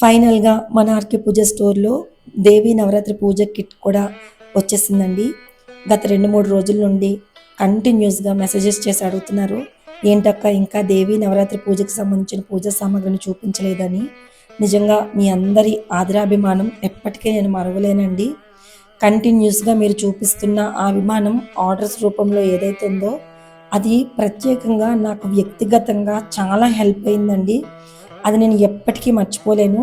ఫైనల్గా మన ఆర్కే పూజ స్టోర్లో దేవి నవరాత్రి పూజ కిట్ కూడా వచ్చేసిందండి. గత రెండు మూడు రోజుల నుండి కంటిన్యూస్గా మెసేజెస్ చేసి అడుగుతున్నారు ఏంటక్క ఇంకా దేవి నవరాత్రి పూజకి సంబంధించిన పూజా సామాగ్రిని చూపించలేదని? నిజంగా మీ అందరి ఆదరాభిమానం ఎప్పటికీ నేను మరవలేనండి. కంటిన్యూస్గా మీరు చూపిస్తున్న ఆ అభిమానం ఆర్డర్స్ రూపంలో ఏదైతే ఉందో అది ప్రత్యేకంగా నాకు వ్యక్తిగతంగా చాలా హెల్ప్ అయిందండి. అది నేను ఎప్పటికీ మర్చిపోలేను.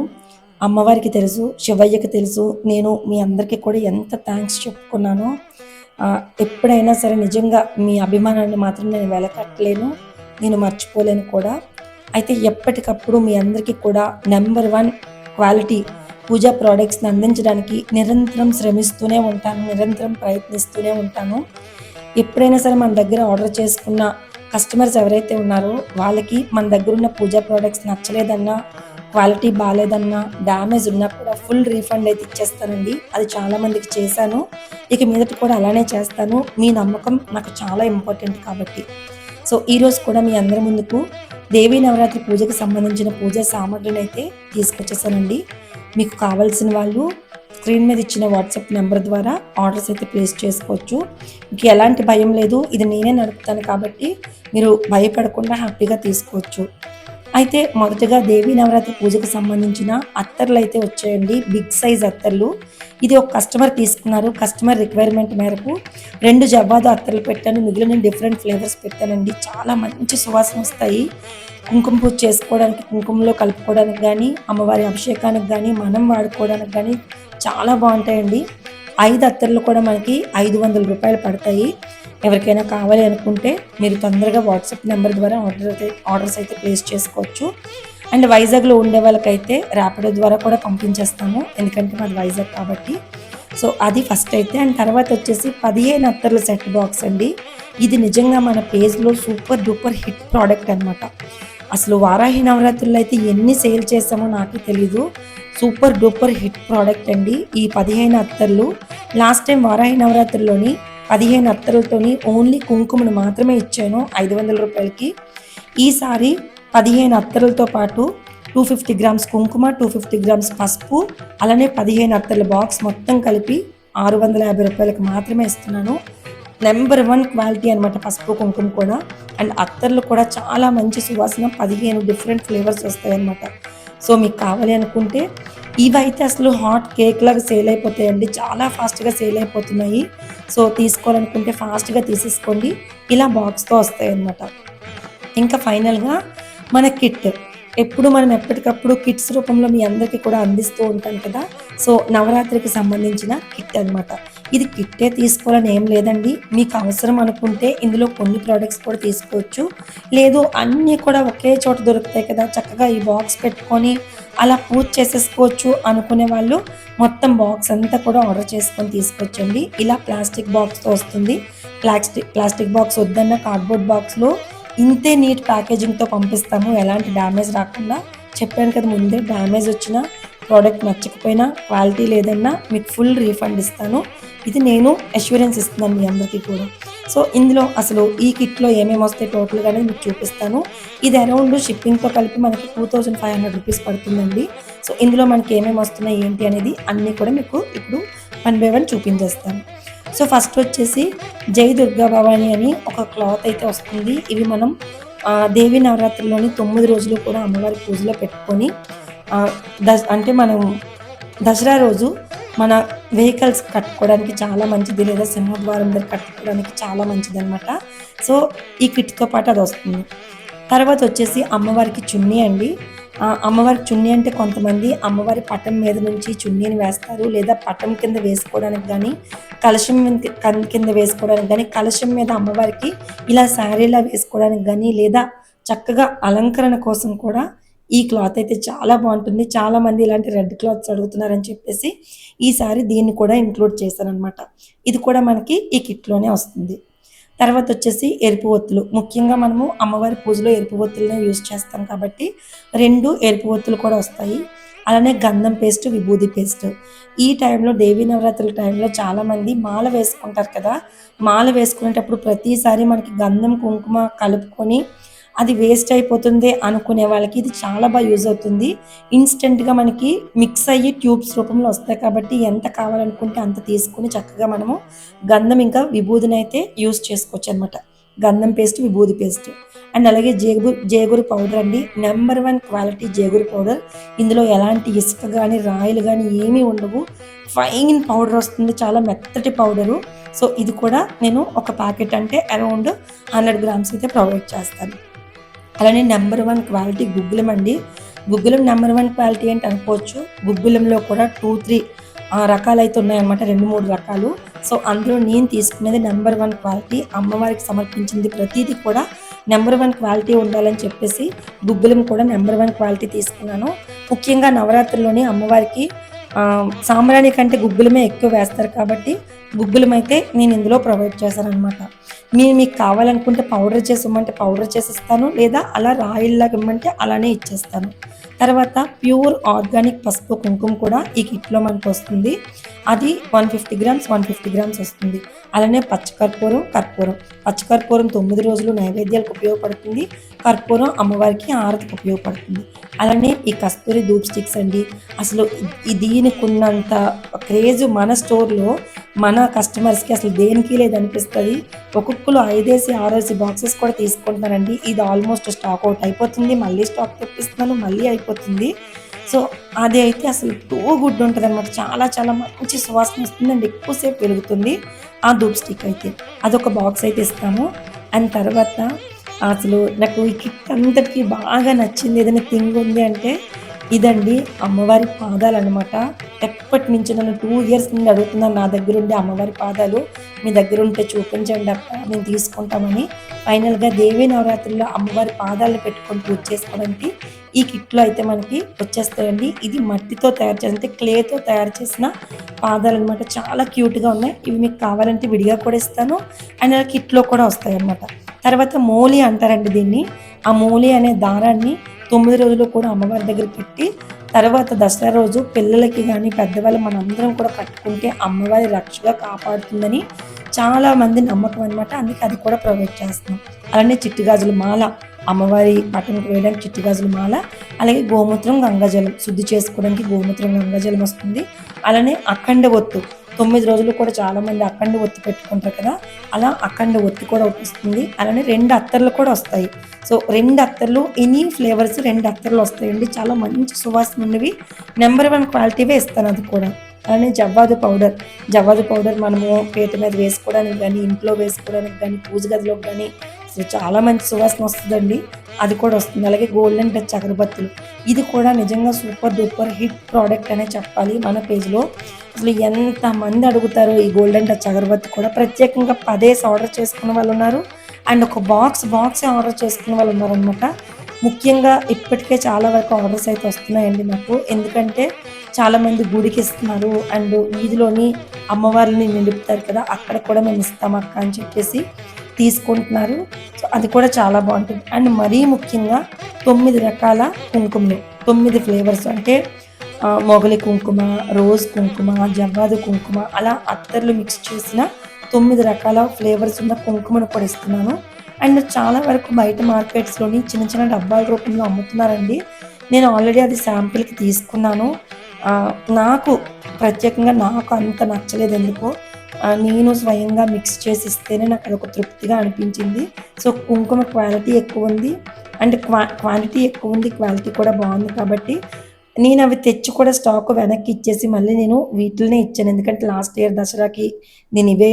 అమ్మవారికి తెలుసు శివయ్యకి తెలుసు. నేను మీ అందరికీ కూడా ఎంత థ్యాంక్స్ చెప్పుకున్నానో ఎప్పుడైనా సరే నిజంగా మీ అభిమానాన్ని మాత్రం నేను వెలకట్టలేను. నేను మర్చిపోలేను కూడా. అయితే ఎప్పటికప్పుడు మీ అందరికీ కూడా నెంబర్ వన్ క్వాలిటీ పూజా ప్రోడక్ట్స్ని అందించడానికి నిరంతరం శ్రమిస్తూనే ఉంటాను నిరంతరం ప్రయత్నిస్తూనే ఉంటాను. ఎప్పుడైనా సరే మన దగ్గర ఆర్డర్ చేసుకున్న కస్టమర్స్ ఎవరైతే ఉన్నారో వాళ్ళకి మన దగ్గర ఉన్న పూజా ప్రోడక్ట్స్ నచ్చలేదన్నా క్వాలిటీ బాగాలేదన్నా డ్యామేజ్ ఉన్నా కూడా ఫుల్ రీఫండ్ అయితే ఇచ్చేస్తానండి. అది చాలా మందికి చేశాను. ఇక మీదట కూడా అలానే చేస్తాను. మీ నమ్మకం నాకు చాలా ఇంపార్టెంట్ కాబట్టి. సో ఈరోజు కూడా మీ అందరి ముందుకు దేవీ నవరాత్రి పూజకు సంబంధించిన పూజా సామాగ్రిని అయితే తీసుకొచ్చేసానండి. మీకు కావాల్సిన వాళ్ళు స్క్రీన్ మీద ఇచ్చిన వాట్సాప్ నెంబర్ ద్వారా ఆర్డర్స్ అయితే ప్లేస్ చేసుకోవచ్చు. మీకు ఎలాంటి భయం లేదు ఇది నేనే నడుపుతాను కాబట్టి మీరు భయపడకుండా హ్యాపీగా తీసుకోవచ్చు. అయితే మొదటగా దేవీ నవరాత్రి పూజకు సంబంధించిన అత్తర్లు అయితే వచ్చాయండి. బిగ్ సైజ్ అత్తర్లు. ఇది ఒక కస్టమర్ తీసుకున్నారు. కస్టమర్ రిక్వైర్మెంట్ మేరకు రెండు జవ్వాదు అత్తర్లు పెట్టాను. మిగిలిన డిఫరెంట్ ఫ్లేవర్స్ పెట్టానండి. చాలా మంచి సువాసన వస్తాయి. కుంకుమ పూజ చేసుకోవడానికి కుంకుమలో కలుపుకోవడానికి కానీ అమ్మవారి అభిషేకానికి కానీ మనం వాడుకోవడానికి కానీ చాలా బాగుంటాయండి. ఐదు అత్తర్లు కూడా మనకి ఐదు వందల రూపాయలు పడతాయి. ఎవరికైనా కావాలి అనుకుంటే మీరు తొందరగా వాట్సాప్ నెంబర్ ద్వారా ఆర్డర్ అయితే ఆర్డర్స్ అయితే ప్లేస్ చేసుకోవచ్చు. అండ్ వైజాగ్లో ఉండే వాళ్ళకైతే ర్యాపిడో ద్వారా కూడా పంపించేస్తాము. ఎందుకంటే మాది వైజాగ్ కాబట్టి. సో అది ఫస్ట్ అయితే. అండ్ తర్వాత వచ్చేసి పదిహేను అత్తర్ల సెట్ బాక్స్ అండి. ఇది నిజంగా మన పేజ్లో సూపర్ డూపర్ హిట్ ప్రోడక్ట్ అన్నమాట. అసలు వారాహి నవరాత్రుల్లో అయితే ఎన్ని సేల్ చేస్తామో నాకు తెలీదు. సూపర్ డూపర్ హిట్ ప్రోడక్ట్ అండి. ఈ పదిహేను అత్తర్లు లాస్ట్ టైం వారాహి నవరాత్రుల్లోని పదిహేను అత్తరులతోని ఓన్లీ కుంకుమను మాత్రమే ఇచ్చాను ఐదు వందల రూపాయలకి. ఈసారి పదిహేను అత్తరులతో పాటు two fifty grams kumkuma two fifty grams పసుపు అలానే పదిహేను అత్తర్ల బాక్స్ మొత్తం కలిపి ఆరు వందల యాభై రూపాయలకు మాత్రమే ఇస్తున్నాను. నెంబర్ వన్ క్వాలిటీ అనమాట పసుపు కుంకుమ కూడా. అండ్ అత్తర్లు కూడా చాలా మంచి సువాసన పదిహేను డిఫరెంట్ ఫ్లేవర్స్ వస్తాయి అనమాట సో మీకు కావాలి అనుకుంటే ఇవైతే అసలు హాట్ కేక్ లాగా సేల్ అయిపోతాయండి. చాలా ఫాస్ట్గా సేల్ అయిపోతున్నాయి. సో తీసుకోవాలనుకుంటే ఫాస్ట్గా తీసేసుకోండి. ఇలా బాక్స్తో వస్తాయి అన్నమాట ఇంకా ఫైనల్గా మన కిట్. ఎప్పుడు మనం ఎప్పటికప్పుడు కిట్స్ రూపంలో మీ అందరికీ కూడా అందిస్తూ ఉంటాం కదా. సో నవరాత్రికి సంబంధించిన కిట్ అన్నమాట. ఇది కిట్టే తీసుకోవాలని ఏం లేదండి. మీకు అవసరం అనుకుంటే ఇందులో కొన్ని ప్రోడక్ట్స్ కూడా తీసుకోవచ్చు. లేదు అన్నీ కూడా ఒకే చోట దొరుకుతాయి కదా. చక్కగా ఈ బాక్స్ పెట్టుకొని అలా పూజ చేసేసుకోవచ్చు అనుకునే వాళ్ళు మొత్తం బాక్స్ అంతా కూడా ఆర్డర్ చేసుకొని తీసుకొచ్చండి. ఇలా ప్లాస్టిక్ బాక్స్తో వస్తుంది. ప్లాస్టిక్ ప్లాస్టిక్ బాక్స్ వద్దన్న కార్డ్బోర్డ్ బాక్స్లో ఇంతే నీట్ ప్యాకేజింగ్తో పంపిస్తాము. ఎలాంటి డ్యామేజ్ రాకుండా. చెప్పాను కదా ముందే డ్యామేజ్ వచ్చినా ప్రోడక్ట్ నచ్చకపోయినా క్వాలిటీ లేదన్నా మీకు ఫుల్ రీఫండ్ ఇస్తాను. ఇది నేను అష్యూరెన్స్ ఇస్తున్నాను మీ అందరికీ కూడా. సో ఇందులో అసలు ఈ కిట్లో ఏమేమి వస్తాయి టోటల్గా మీకు చూపిస్తాను. ఇది అరౌండ్ షిప్పింగ్తో కలిపి మనకి two thousand five hundred rupees పడుతుందండి. సో ఇందులో మనకి ఏమేమి వస్తున్నాయి ఏంటి అనేది అన్నీ కూడా మీకు ఇప్పుడు వన్ బై వన్ చూపించేస్తాను. సో ఫస్ట్ వచ్చేసి జై దుర్గా భవాని అని ఒక క్లాత్ అయితే వస్తుంది. ఇవి మనం దేవి నవరాత్రిలోని తొమ్మిది రోజులు కూడా అమ్మవారి పూజలో పెట్టుకొని దస్ అంటే మనం దసరా రోజు మన వెహికల్స్ కట్టుకోవడానికి చాలా మంచిది లేదా సింహద్వారం దగ్గర కట్టుకోవడానికి చాలా మంచిది అనమాట సో ఈ కిట్తో పాటు అది వస్తుంది. తర్వాత వచ్చేసి అమ్మవారికి చున్నీ అండి. అమ్మవారి అమ్మవారికి చున్నీ అంటే కొంతమంది అమ్మవారి పటం మీద నుంచి చున్నీని వేస్తారు లేదా పటం కింద వేసుకోవడానికి కానీ కలశం కింద వేసుకోవడానికి కానీ కలశం మీద అమ్మవారికి ఇలా శారీలా వేసుకోవడానికి కానీ లేదా చక్కగా అలంకరణ కోసం కూడా ఈ క్లాత్ అయితే చాలా బాగుంటుంది. చాలామంది ఇలాంటి రెడ్ క్లాత్స్ అడుగుతున్నారని చెప్పేసి ఈసారి దీన్ని కూడా ఇంక్లూడ్ చేశానమాట ఇది కూడా మనకి ఈ కిట్లోనే వస్తుంది. తర్వాత వచ్చేసి ఎరుపు ఒత్తులు. ముఖ్యంగా మనము అమ్మవారి పూజలో ఎరుపు ఒత్తులనే యూజ్ చేస్తాం కాబట్టి రెండు ఎరుపు ఒత్తులు కూడా వస్తాయి. అలానే గంధం పేస్ట్ విభూది పేస్ట్. ఈ టైంలో దేవీ నవరాత్రుల టైంలో చాలామంది మాల వేసుకుంటారు కదా. మాల వేసుకునేటప్పుడు ప్రతిసారి మనకి గంధం కుంకుమ కలుపుకొని అది వేస్ట్ అయిపోతుంది అనుకునే వాళ్ళకి ఇది చాలా బాగా యూజ్ అవుతుంది. ఇన్స్టెంట్గా మనకి మిక్స్ అయ్యి ట్యూబ్స్ రూపంలో వస్తాయి కాబట్టి ఎంత కావాలనుకుంటే అంత తీసుకుని చక్కగా మనము గంధం ఇంకా విభూదిని అయితే యూజ్ చేసుకోవచ్చు అనమాట గంధం పేస్ట్ విభూది పేస్ట్ అండ్ అలాగే జేగు జేగురు పౌడర్ అండి. నెంబర్ వన్ క్వాలిటీ జేగురు పౌడర్ ఇందులో ఎలాంటి ఇసుక కానీ రాయిలు కానీ ఏమీ ఉండవు. ఫైన్ పౌడర్ వస్తుంది. చాలా మెత్తటి పౌడరు సో ఇది కూడా నేను ఒక ప్యాకెట్ అంటే అరౌండ్ హండ్రెడ్ గ్రామ్స్ అయితే ప్రొవైడ్ చేస్తాను. అలానే నెంబర్ వన్ క్వాలిటీ గుగ్గులం అండి. గుగ్గులం నెంబర్ వన్ క్వాలిటీ అంటే అనుకోవచ్చు. గుగ్గులంలో కూడా టూ త్రీ రకాలు అయితే ఉన్నాయన్నమాట. రెండు మూడు రకాలు. సో అందులో నేను తీసుకునేది నెంబర్ వన్ క్వాలిటీ అమ్మవారికి సమర్పించింది ప్రతిదీ కూడా నెంబర్ వన్ క్వాలిటీ ఉండాలని చెప్పేసి గుగ్గులం కూడా నెంబర్ వన్ క్వాలిటీ తీసుకున్నాను. ముఖ్యంగా నవరాత్రిలోనే అమ్మవారికి సాంబ్రాణి కంటే గుగ్గులమే ఎక్కువ వేస్తారు కాబట్టి గుగ్గులం అయితే నేను ఇందులో ప్రొవైడ్ చేశాను అనమాట మీరు మీకు కావాలనుకుంటే పౌడర్ చేసి ఇమ్మంటే పౌడర్ చేసి ఇస్తాను. లేదా అలా రాయిల్లాగా ఇమ్మంటే అలానే ఇచ్చేస్తాను. తర్వాత ప్యూర్ ఆర్గానిక్ పసుపు కుంకుమ కూడా ఈ కిట్లో మనకు వస్తుంది. అది one fifty grams one fifty grams వస్తుంది. అలానే పచ్చకర్పూరం కర్పూరం. పచ్చకర్పూరం తొమ్మిది రోజులు నైవేద్యాలకు ఉపయోగపడుతుంది. కర్పూరం అమ్మవారికి ఆరతికి ఉపయోగపడుతుంది. అలానే ఈ కస్తూరి ధూప్ స్టిక్స్ అండి. అసలు ఈ దీనికి ఉన్నంత క్రేజ్ మన స్టోర్లో మన కస్టమర్స్కి అసలు దేనికి లేదనిపిస్తుంది. ఒక్కొక్కరు ఐదేసి ఆరేసి బాక్సెస్ కూడా తీసుకుంటున్నారండి. ఇది ఆల్మోస్ట్ స్టాక్ అవుట్ అయిపోతుంది. మళ్ళీ స్టాక్ తెప్పిస్తున్నాను మళ్ళీ అయిపోతుంది సో అది అయితే అసలు టూ గుడ్ ఉంటుంది అనమాట చాలా చాలా మంచి సువాసన వస్తుంది అండ్ ఎక్కువసేపు వెలుగుతుంది ఆ ధూప్ స్టిక్ అయితే. అదొక బాక్స్ అయితే ఇస్తాము అండ్ తర్వాత అసలు నాకు ఈ కిట్ అంతటికీ బాగా నచ్చింది ఏదైనా థింగ్ ఉంది అంటే ఇదండి అమ్మవారి పాదాలు అనమాట ఎప్పటి నుంచి నన్ను టూ ఇయర్స్ నుండి అడుగుతున్నాను నా దగ్గర ఉండే అమ్మవారి పాదాలు. మీ దగ్గర ఉంటే చూపించండి అక్క మేము తీసుకుంటామని. ఫైనల్గా దేవీ నవరాత్రుల్లో అమ్మవారి పాదాలు పెట్టుకొని పూజ చేసుకోవడానికి ఈ కిట్లో అయితే మనకి వచ్చేస్తాయండి. ఇది మట్టితో తయారు చేసిన అంటే క్లేతో తయారు చేసిన పాదాలు అనమాట చాలా క్యూట్గా ఉన్నాయి. ఇవి మీకు కావాలంటే విడిగా కూడా ఇస్తాను. అండ్ అలా కిట్లో కూడా వస్తాయి అనమాట తర్వాత మూలి అంటారండి దీన్ని. ఆ మూలి అనే దారాన్ని తొమ్మిది రోజులు కూడా అమ్మవారి దగ్గర పెట్టి తర్వాత దసరా రోజు పిల్లలకి కానీ పెద్దవాళ్ళు మనందరం కూడా కట్టుకుంటే అమ్మవారి రక్షగా కాపాడుతుందని చాలా మంది నమ్మకం అనమాట అందుకే అది కూడా ప్రొవైడ్ చేస్తున్నాం. అలానే చిట్టి గాజుల మాల అమ్మవారి పట్టణకు వేయడానికి చిట్టి గాజుల మాల అలాగే గోమూత్రం గంగాజలం శుద్ధి చేసుకోవడానికి గోమూత్రం గంగాజలం వస్తుంది. అలానే అఖండ ఒత్తు తొమ్మిది రోజులు కూడా చాలా మంది అఖండ ఒత్తి పెట్టుకుంటారు కదా అలా అఖండ ఒత్తి కూడా వస్తుంది. అలానే రెండు అత్తర్లు కూడా వస్తాయి. సో రెండు అత్తర్లు ఎనీ ఫ్లేవర్స్ రెండు అత్తర్లు వస్తాయండి. చాలా మంచి సువాసన ఉన్నవి నెంబర్ వన్ క్వాలిటీవే ఇస్తాను అది కూడా. అలానే జవ్వాదు పౌడర్. జవ్వాదు పౌడర్ మనము పేట మీద వేసుకోవడానికి కానీ ఇంట్లో వేసుకోవడానికి కానీ పూజ గదిలోకి కానీ అసలు చాలా మంచి సువాసన వస్తుందండి. అది కూడా వస్తుంది. అలాగే గోల్డెన్ టచ్ అగరబత్తులు. ఇది కూడా నిజంగా సూపర్ డూపర్ హిట్ ప్రోడక్ట్ అనే చెప్పాలి మన పేజ్లో. అసలు ఎంతమంది అడుగుతారు ఈ గోల్డెన్ టచ్ అగరబత్తి కూడా? ప్రత్యేకంగా పదేసి ఆర్డర్ చేసుకున్న వాళ్ళు ఉన్నారు. అండ్ ఒక బాక్స్ బాక్స్ ఆర్డర్ చేసుకున్న వాళ్ళు ఉన్నారనమాట ముఖ్యంగా ఇప్పటికే చాలా వరకు ఆర్డర్స్ అయితే వస్తున్నాయండి నాకు ఎందుకంటే చాలా మంది గుడికి ఇస్తున్నారు అండ్ వీధిలోని అమ్మవారిని నిలుపుతారు కదా అక్కడ కూడా మేము ఇస్తాం అక్క అని చెప్పేసి తీసుకుంటున్నారు. సో అది కూడా చాలా బాగుంటుంది. అండ్ మరీ ముఖ్యంగా తొమ్మిది రకాల కుంకుమలు తొమ్మిది ఫ్లేవర్స్ అంటే మొగలి కుంకుమ రోజ్ కుంకుమ జవ్వాదు కుంకుమ అలా అత్తర్లు మిక్స్ చేసిన తొమ్మిది రకాల ఫ్లేవర్స్ ఉన్న కుంకుమను కూడా ఇస్తున్నాను. అండ్ చాలా వరకు బయట మార్కెట్స్లోని చిన్న చిన్న డబ్బాల రూపంలో అమ్ముతున్నారండి. నేను ఆల్రెడీ అది శాంపిల్కి తీసుకున్నాను. నాకు ప్రత్యేకంగా నాకు అంత నచ్చలేదు ఎందుకో నేను స్వయంగా మిక్స్ చేసి ఇస్తేనే నాకు అదొక తృప్తిగా అనిపించింది. సో కుంకుమ క్వాలిటీ ఎక్కువ ఉంది. అండ్ క్వా క్వాంటిటీ ఎక్కువ ఉంది క్వాలిటీ కూడా బాగుంది కాబట్టి నేను అవి తెచ్చి కూడా స్టాక్ వెనక్కి ఇచ్చేసి మళ్ళీ నేను వీటినే ఇచ్చాను. ఎందుకంటే లాస్ట్ ఇయర్ దసరాకి నేను ఇవే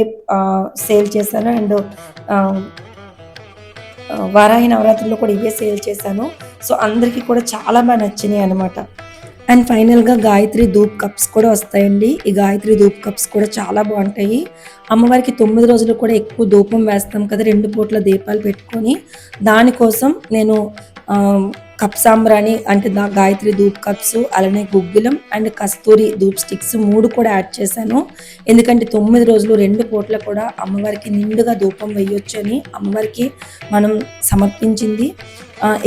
సేల్ చేశాను. అండ్ వారాహి నవరాత్రుల్లో కూడా ఇవే సేల్ చేశాను. సో అందరికీ కూడా చాలా బాగా నచ్చినాయి అనమాట అండ్ ఫైనల్గా గాయత్రి ధూప్ కప్స్ కూడా వస్తాయండి. ఈ గాయత్రి ధూప్ కప్స్ కూడా చాలా బాగుంటాయి. అమ్మవారికి తొమ్మిది రోజులు కూడా ఎక్కువ ధూపం వేస్తాం కదా రెండు పూట్ల దీపాలు పెట్టుకొని దానికోసం నేను కప్ సాంబ్రాణి అంటే దా గాయత్రి ధూప్ కప్స్ అలానే గుగ్గులం అండ్ కస్తూరి ధూప్ స్టిక్స్ మూడు కూడా యాడ్ చేశాను. ఎందుకంటే తొమ్మిది రోజులు రెండు పూట్ల కూడా అమ్మవారికి నిండుగా ధూపం వేయొచ్చు అని అమ్మవారికి మనం సమర్పించింది.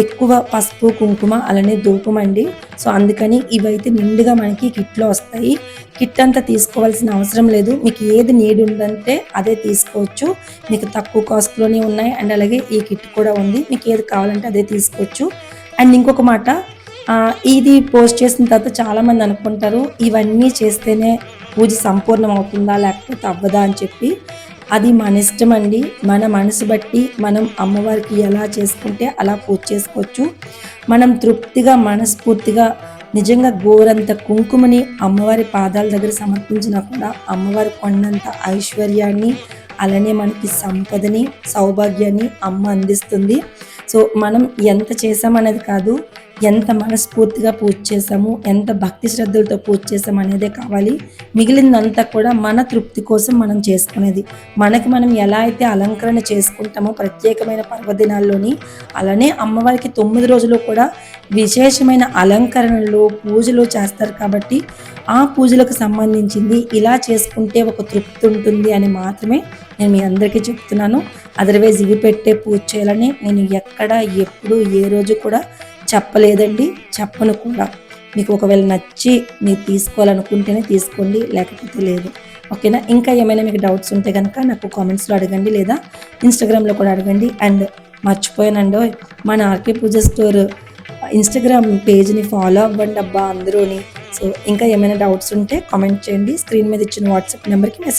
ఎక్కువ పసుపు కుంకుమ అలానే ధూపం అండి. సో అందుకని ఇవైతే నిండుగా మనకి కిట్లో వస్తాయి. కిట్ అంతా తీసుకోవాల్సిన అవసరం లేదు. మీకు ఏది నీడ్ ఉందంటే అదే తీసుకోవచ్చు. మీకు తక్కువ కాస్ట్లోనే ఉన్నాయి. అండ్ అలాగే ఈ కిట్ కూడా ఉంది. మీకు ఏది కావాలంటే అదే తీసుకోవచ్చు. అండ్ ఇంకొక మాట ఇది పోస్ట్ చేసిన తర్వాత చాలామంది అనుకుంటారు ఇవన్నీ చేస్తేనే పూజ సంపూర్ణం అవుతుందా లేకపోతే అవ్వదా అని చెప్పి. అది మన ఇష్టం అండి. మన మనసు బట్టి మనం అమ్మవారికి ఎలా చేసుకుంటే అలా పూజ చేసుకోవచ్చు. మనం తృప్తిగా మనస్ఫూర్తిగా నిజంగా గోరంత కుంకుమని అమ్మవారి పాదాల దగ్గర సమర్పించినా కూడా అమ్మవారి కొండంత ఐశ్వర్యాన్ని అలానే మనకి సంపదని సౌభాగ్యాన్ని అమ్మ అందిస్తుంది. సో మనం ఎంత చేసామనేది కాదు ఎంత మనస్ఫూర్తిగా పూజ చేసాము ఎంత భక్తి శ్రద్ధలతో పూజ చేసాము అనేదే కావాలి. మిగిలిందంతా కూడా మన తృప్తి కోసం మనం చేసుకునేది. మనకి మనం ఎలా అయితే అలంకరణ చేసుకుంటామో ప్రత్యేకమైన పర్వదినాల్లోని అలానే అమ్మవారికి తొమ్మిది రోజులు కూడా విశేషమైన అలంకరణలు పూజలు చేస్తారు కాబట్టి ఆ పూజలకు సంబంధించింది ఇలా చేసుకుంటే ఒక తృప్తి ఉంటుంది అని మాత్రమే నేను మీ అందరికీ చెప్తున్నాను. అదర్వైజ్ ఇవి పెట్టే పూజ చేయాలని నేను ఎక్కడ ఎప్పుడు ఏ రోజు కూడా చెప్పలేదండి. చెప్పను కూడా. మీకు ఒకవేళ నచ్చి మీరు తీసుకోవాలనుకుంటేనే తీసుకోండి లేకపోతే లేదు. ఓకేనా? ఇంకా ఏమైనా మీకు డౌట్స్ ఉంటే కనుక నాకు కామెంట్స్లో అడగండి లేదా ఇన్స్టాగ్రామ్లో కూడా అడగండి. అండ్ మర్చిపోయానండో మన ఆర్కే పూజ స్టోర్ ఇన్స్టాగ్రామ్ పేజ్ని ఫాలో అవ్వండి అబ్బా అందరూని. సో ఇంకా ఏమైనా డౌట్స్ ఉంటే కామెంట్ చేయండి. స్క్రీన్ మీద ఇచ్చిన వాట్సాప్ నెంబర్కి మెసేజ్